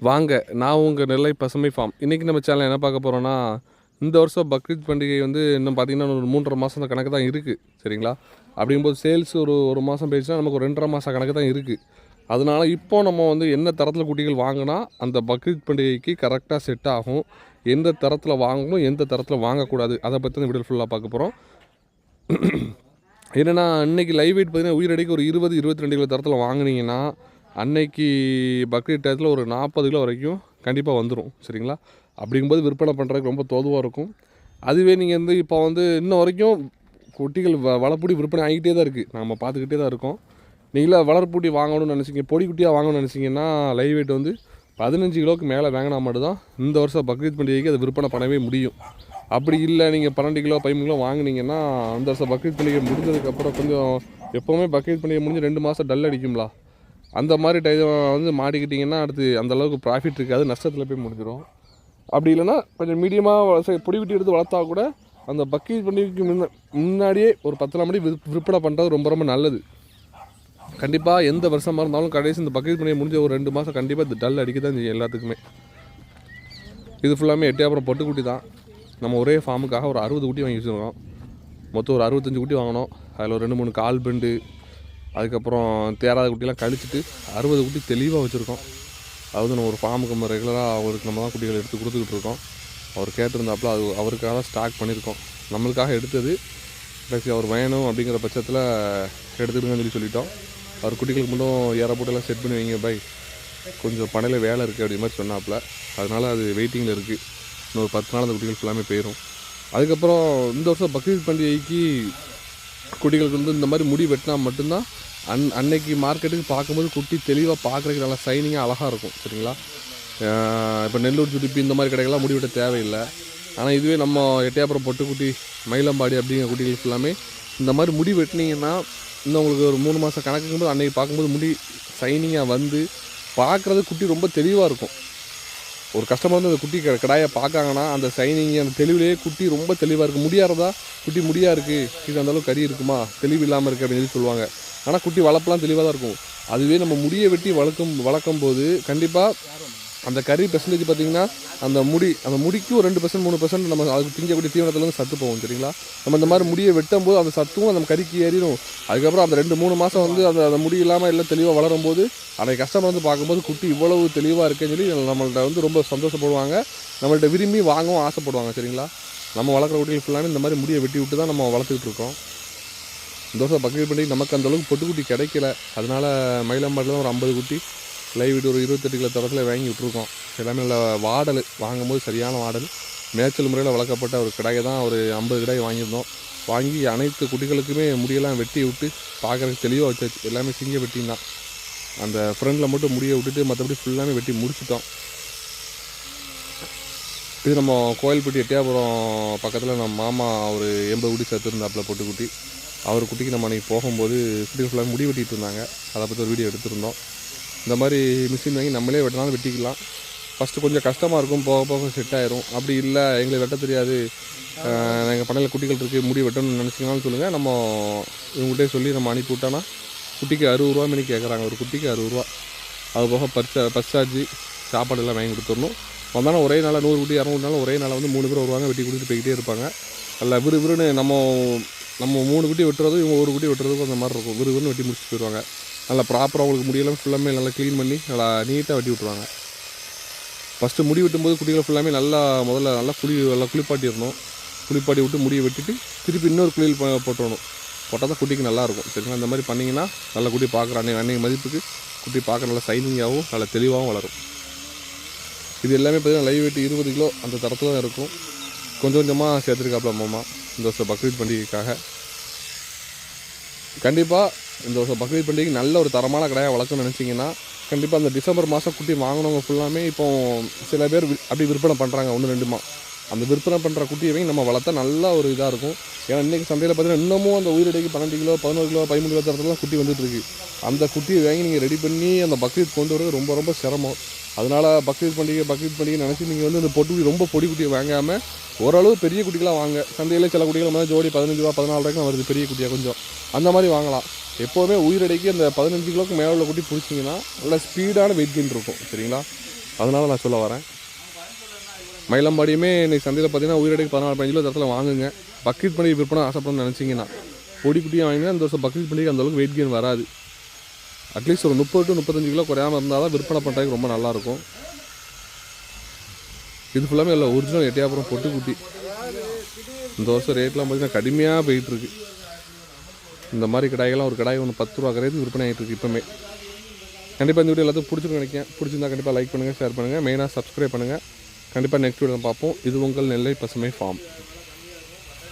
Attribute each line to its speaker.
Speaker 1: வாங்க நான் உங்கள் நெல்லை பசுமை ஃபார்ம் இன்றைக்கி நம்ம சேனல் என்ன பார்க்க போகிறோன்னா இந்த வருஷம் பக்ரீத் பண்டிகை வந்து இன்னும் பார்த்தீங்கன்னா ஒரு மூன்றரை மாதம் கணக்கு தான் இருக்குது சரிங்களா? அப்படிங்கும்போது சேல்ஸ் ஒரு ஒரு மாதம் போயிடுச்சுன்னா நமக்கு ஒரு ரெண்டரை மாதம் கணக்கு தான் இருக்குது அதனால இப்போ நம்ம வந்து என்ன தரத்தில் குட்டிகள் வாங்கினா அந்த பக்ரீத் பண்டிகைக்கு கரெக்டாக செட் ஆகும். எந்த தரத்தில் வாங்கணும் எந்த தரத்தில் வாங்கக்கூடாது. அதை பற்றி தான் வீடியோ ஃபுல்லாக பார்க்க போகிறோம் என்னென்னா இன்னைக்கு லைவ் வெயிட் பார்த்தீங்கன்னா உயிரடிக்கு ஒரு இருபது இருபத்தி ரெண்டு கிலோ தரத்தில் வாங்குனீங்கன்னா அன்னைக்கு பக்ரீத் டயத்தில் ஒரு நாற்பது கிலோ வரைக்கும் கண்டிப்பாக வந்துடும் சரிங்களா? அப்படிங்கும்போது விற்பனை பண்ணுறதுக்கு ரொம்ப தோதுவாக இருக்கும். அதுவே நீங்கள் வந்து இப்போ வந்து இன்ன வரைக்கும் குட்டிகள் வ வளர்ப்புடி விற்பனை ஆகிக்கிட்டே தான் இருக்குது நம்ம பார்த்துக்கிட்டே தான் இருக்கோம். நீங்களா வளர்ப்புட்டி வாங்கணும்னு நினச்சிங்க பொடி குட்டியாக வாங்கணும்னு நினச்சிங்கன்னா லைவ் வெயிட் வந்து பதினஞ்சு கிலோவுக்கு மேலே வாங்கினா மட்டும்தான் இந்த வருஷம் பக்ரீத் பண்டிகைக்கு அதை விற்பனை பண்ணவே முடியும். அப்படி இல்லை நீங்கள் பன்னெண்டு கிலோ பதிமூணு கிலோ வாங்குனீங்கன்னா அந்த வருஷம் பக்ரீத் பண்டிகை முடிஞ்சதுக்கப்புறம் கொஞ்சம் எப்போவுமே பக்ரீத் பண்டிகை முடிஞ்சு ரெண்டு மாதம் டல் அடிக்கும்லா. அந்த மாதிரி டைம் வந்து மாட்டிக்கிட்டிங்கன்னா அடுத்து அந்தளவுக்கு ப்ராஃபிட் இருக்காது நஷ்டத்தில் போய் முடிஞ்சிடும் அப்படி இல்லைன்னா கொஞ்சம் மீடியமாக பொடி விட்டி எடுத்து வளர்த்தா கூட அந்த பக்ரீத் பண்டிகைக்கு முன்ன முன்னாடியே ஒரு பத்தலாம் நாள் மணி விற்பனை பண்ணுறது ரொம்ப ரொம்ப நல்லது. கண்டிப்பாக எந்த வருஷமாக இருந்தாலும் கடைசி இந்த பக்ரீத் பண்டிகை முடிஞ்ச ஒரு ரெண்டு மாதம் கண்டிப்பாக இது டல் அடிக்க தான் செய்யும் எல்லாத்துக்குமே. இது ஃபுல்லாமே எட்டையாப்புறம் பொட்டுக்குட்டி தான். நம்ம ஒரே ஃபார்முக்காக ஒரு அறுபது குட்டி வாங்கி வச்சுருக்கோம். மொத்தம் ஒரு அறுபத்தஞ்சு குட்டி வாங்கினோம் அதில் ஒரு ரெண்டு மூணு கால் பெண்டு அதுக்கப்புறம் தேராத குட்டிலாம் கழிச்சிட்டு அறுபது குட்டி தெளிவாக வச்சுருக்கோம். அதாவது நம்ம ஒரு ஃபார்முக்கு நம்ம ரெகுலராக அவருக்கு நம்ம தான் குட்டிகள் எடுத்து கொடுத்துக்கிட்டு இருக்கோம். அவர் கேட்டிருந்தாப்புல அது அவருக்காக தான் ஸ்டாக் பண்ணியிருக்கோம். நம்மளுக்காக எடுத்தது. கடைசி அவர் வேணும் அப்படிங்கிற பட்சத்தில் எடுத்துக்கிடுங்கன்னு சொல்லி சொல்லிட்டோம். அவர் குட்டிகளுக்கு மட்டும் ஏற போட்டெல்லாம் செட் பண்ணி வைங்க பை கொஞ்சம் பனையில் வேலை இருக்குது அப்படி மாதிரி சொன்னாப்புல. அதனால் அது வெயிட்டிங்கில் இருக்குது இன்னும் ஒரு பத்து நாள் அந்த குட்டிகள் ஃபுல்லாமே போயிடும் அதுக்கப்புறம் இந்த வருஷம் பக்ரீத் பண்டிகைக்கு குட்டிகளுக்கு வந்து இந்த மாதிரி முடி வெட்டினா மட்டும்தான் அன் அன்னைக்கு மார்க்கெட்டுக்கு பார்க்கும்போது குட்டி தெளிவாக பார்க்குறதுக்கு நல்லா சைனிங்காக அழகாக இருக்கும் சரிங்களா? இப்போ நெல்லூர் ஜுடிப்பி இந்த மாதிரி கடைகள்லாம் முடி வெட்ட தேவையில்லை. ஆனால் இதுவே நம்ம எட்டையாப்புறம் பொட்டுக்குட்டி மயிலம்பாடி அப்படிங்கிற குட்டிகளுக்கு எல்லாமே இந்த மாதிரி முடி வெட்டினீங்கன்னா இன்னும் உங்களுக்கு ஒரு மூணு மாதம் கணக்குங்கும்போது அன்னைக்கு பார்க்கும்போது முடி சைனிங்காக வந்து பார்க்குறது குட்டி ரொம்ப தெளிவாக இருக்கும். ஒரு கஸ்டமர் வந்து அந்த குட்டி க- கடாயை பார்க்காங்கன்னா அந்த சைனிங் அந்த தெளிவுலேயே குட்டி ரொம்ப தெளிவாக இருக்குது முடியாதா குட்டி முடியா இருக்குது இது அந்த அளவுக்கு கறி இருக்குமா? தெளிவு இல்லாமல் இருக்குது அப்படின்னு சொல்லி சொல்லுவாங்க. ஆனால் குட்டி வளர்ப்புலாம் தெளிவாக தான் இருக்கும். அதுவே நம்ம முடியை வெட்டி வளர்க்கும் வளர்க்கும் போது கண்டிப்பாக அந்த கறி பெர்சன்டேஜ் பார்த்தீங்கன்னா அந்த முடி அந்த முடிக்கு ஒரு ரெண்டு பர்சன்ட் மூணு பர்சன்ட் நம்ம அதுக்கு திங்கக்கூடிய தீவனத்துலேருந்து சத்து போகும் சரிங்களா? நம்ம இந்த மாதிரி முடியை வெட்டும் போது அந்த சத்தும் அந்த கறிக்கு ஏறிடும். அதுக்கப்புறம் அந்த ரெண்டு மூணு மாதம் வந்து அந்த அந்த முடி இல்லாமல் எல்லாம் தெளிவாக வளரும் போது அன்றைக்கு கஸ்டமர் வந்து பார்க்கும்போது குட்டி இவ்வளவு தெளிவாக இருக்குன்னு சொல்லி நம்மள்ட்ட வந்து ரொம்ப சந்தோஷப்படுவாங்க. நம்மள்ட்ட விரும்பி வாங்கவும் ஆசைப்படுவாங்க சரிங்களா? நம்ம வளர்க்குற குட்டிகள் ஃபுல்லாமே இந்த மாதிரி முடியை வெட்டி விட்டு தான் நம்ம வளர்த்துக்கிட்டு இருக்கோம். இந்த வருஷம் பக்கெட் பண்ணி நமக்கு அந்த அளவுக்கு பொட்டுக்குட்டி கிடைக்கல. அதனால் மயிலம்பாட்டில் தான் ஒரு ஐம்பது குட்டி லைவ் வீட்டு ஒரு இருபத்தெட்டு கிலோ தரத்தில் வாங்கி விட்ருக்கோம் எல்லாமே நல்ல வாடல். வாங்கும்போது சரியான வாடல். மேய்ச்சல் முறையில் வளர்க்கப்பட்ட ஒரு கடாயை தான் ஒரு ஐம்பது கடாய் வாங்கியிருந்தோம். வாங்கி அனைத்து குட்டிகளுக்குமே முடியெல்லாம் வெட்டி விட்டு பார்க்குறதுக்கு தெளிவாக வச்சாச்சு எல்லாமே சிங்க வெட்டியும் தான் அந்த ஃப்ரண்டில் மட்டும் முடியை விட்டுட்டு மற்றபடி ஃபுல்லாமே வெட்டி முடிச்சிட்டோம். இது நம்ம கோயில்பட்டி எட்டியாபுரம் பக்கத்தில் நம்ம மாமா ஒரு எண்பது குட்டி சேர்த்துருந்தாப்புல பொட்டு குட்டி. அவர் குட்டிக்கு நம்ம அன்றைக்கி போகும்போது குட்டி ஃபுல்லாக முடி வெட்டிகிட்டு இருந்தாங்க. அதை பற்றி ஒரு வீடியோ எடுத்திருந்தோம். இந்த மாதிரி மிஷின் வாங்கி நம்மளே வெட்டினாலும் வெட்டிக்கலாம். ஃபஸ்ட்டு கொஞ்சம் கஷ்டமாக இருக்கும் போக போக செட் ஆயிரும். அப்படி இல்லை எங்களுக்கு வெட்ட தெரியாது. எங்கள் பண்ணையில் குட்டிகள் இருக்குது முடி வெட்டணும்னு நினச்சிங்கனாலும் சொல்லுங்கள் நம்ம இவங்கள்ட்டே சொல்லி நம்ம அனுப்பி விட்டோன்னா குட்டிக்கு அறுபது ரூபா மணி கேட்குறாங்க ஒரு குட்டிக்கு அறுபது ரூபா. அது போக பர்ச்சா பஸ் சார்ஜி சாப்பாடு எல்லாம் வாங்கி கொடுத்துடணும். வந்தாலும் ஒரே நாளில் நூறு குட்டி இரநூறு நாள் ஒரே நாளில் வந்து மூணு பேர் வருவாங்க வெட்டி கொடுத்துட்டு போய்கிட்டே இருப்பாங்க. நல்லா விறுவிறுன்னு நம்ம நம்ம மூணு குட்டி வெட்டுறதும் இவங்க ஒரு குட்டி வெட்டுறதுக்கும் அந்த மாதிரி இருக்கும். விறுவிறுன்னு வெட்டி முடிச்சுட்டு போயிடுவாங்க நல்லா ப்ராப்பராக அவங்களுக்கு முடியெல்லாம் ஃபுல்லாமே நல்லா க்ளீன் பண்ணி நல்லா நீட்டாக வெட்டி விட்ருவாங்க ஃபஸ்ட்டு முடி வெட்டும்போது குட்டிகளை ஃபுல்லாமே நல்லா முதல்ல நல்லா குளி நல்லா குளிப்பாட்டிடணும். குளிப்பாட்டி விட்டு முடியை வெட்டிட்டு திருப்பி இன்னொரு குளியல் போட்டுடணும் போட்டால் தான் குட்டிக்கு நல்லாயிருக்கும் சரிங்களா? இந்த மாதிரி பண்ணிங்கன்னா நல்ல குட்டி பார்க்குற அன்னைக்கு அன்னைக்கு மதிப்புக்கு குட்டி பார்க்க நல்லா சைனிங்காகவும் நல்லா தெளிவாகவும் வளரும். இது எல்லாமே பார்த்தீங்கன்னா லைவ் வெயிட் இருபது கிலோ அந்த தரத்தில் தான் இருக்கும். கொஞ்சம் கொஞ்சமாக சேர்த்துருக்காப்புல மாமா. இந்த வருஷம் பக்ரீத் பண்டிகைக்காக. கண்டிப்பாக இந்த வருஷம் பக்ரீத் பண்டிகைக்கு நல்ல ஒரு தரமான கடையாக வளர்க்கணும்னு நினச்சிங்கன்னா கண்டிப்பாக அந்த டிசம்பர் மாதம் குட்டி வாங்கினவங்க ஃபுல்லாமே இப்போ சில பேர் அப்படி விற்பனை பண்ணுறாங்க ஒன்று ரெண்டுமா. அந்த விற்பனை பண்ணுற குட்டியை வாங்கி நம்ம வளர்த்தா நல்ல ஒரு இதாக இருக்கும். ஏன்னா இன்றைக்கி சந்தையில் பார்த்தீங்கன்னா இன்னமும் அந்த உயிரிடைக்கு பன்னெண்டு கிலோ பதினோரு கிலோ பதிமூணு கிலோ தரத்துலாம் குட்டி வந்துட்டுருக்கு அந்த குட்டியை வாங்கி நீங்கள் ரெடி பண்ணி அந்த பக்ரீத் கொண்டு வரது ரொம்ப ரொம்ப சிரமம். அதனால் பக்ரீத் பண்டிகை பக்ரீத் பண்டிகை நினச்சி நீங்கள் வந்து இந்த பொட்டுக்குட்டி ரொம்ப பொடி குட்டியை வாங்காமல் ஓரளவு பெரிய குட்டிகளாக வாங்க. சந்தையில் சில குட்டிகள் மாதிரி ஜோடி பதினஞ்சு ரூபா பதினாலு ரூபாய்க்கு வருது பெரிய குட்டியாக கொஞ்சம். அந்த மாதிரி வாங்கலாம். எப்போவுமே உயிரடைக்கு அந்த பதினஞ்சு கிலோக்கு மேலே உள்ள குட்டி பிடிச்சிங்கன்னா நல்லா ஸ்பீடான வெயிட் கெயின் இருக்கும். சரிங்களா? அதனால் நான் சொல்ல வரேன். மயிலம்பாடியுமே இன்றைக்கி சந்தையில் பார்த்தீங்கன்னா உயிரடைக்கு பதினாலு பதினஞ்சு கிலோ தரத்தில் வாங்குங்க. பக்ரீத் பண்டிகை விற்பனை ஆசைப்படணும்னு நினச்சிங்கன்னா பொடி குட்டியாக வாங்கினா அந்த வருஷம் பக்ரீத் பண்டிகை அந்த அளவுக்கு வெயிட் கெயின் வராது. அட்லீஸ்ட் ஒரு முப்பது டு முப்பத்தஞ்சு கிலோ குறையாமல் இருந்தால் தான் விற்பனை பண்ணுறதுக்கு ரொம்ப நல்லாயிருக்கும். இது ஃபுல்லாமே இல்லை ஒரிஜினல் எட்டியாபுரம் பொட்டு குட்டி இந்த வருஷம் ரேட்லாம் பார்த்தீங்கன்னா கடுமையாக போயிட்டுருக்கு. இந்த மாதிரி கடாய்கள்லாம் ஒரு கடாய் ஒன்று பத்து ரூபா கரையாது விற்பனை ஆகிட்டு இருக்கு இப்போமே கண்டிப்பாக இந்த வீடியோ எல்லாத்தையும் பிடிச்சிருக்கும் நினைக்கிறேன். பிடிச்சிருந்தா கண்டிப்பாக லைக் பண்ணுங்கள் ஷேர் பண்ணுங்கள் மெயினாக சப்ஸ்கிரைப் பண்ணுங்கள் கண்டிப்பாக நெக்ஸ்ட் வீடியோ பார்ப்போம். இது உங்கள் நெல்லை பசுமை ஃபார்ம்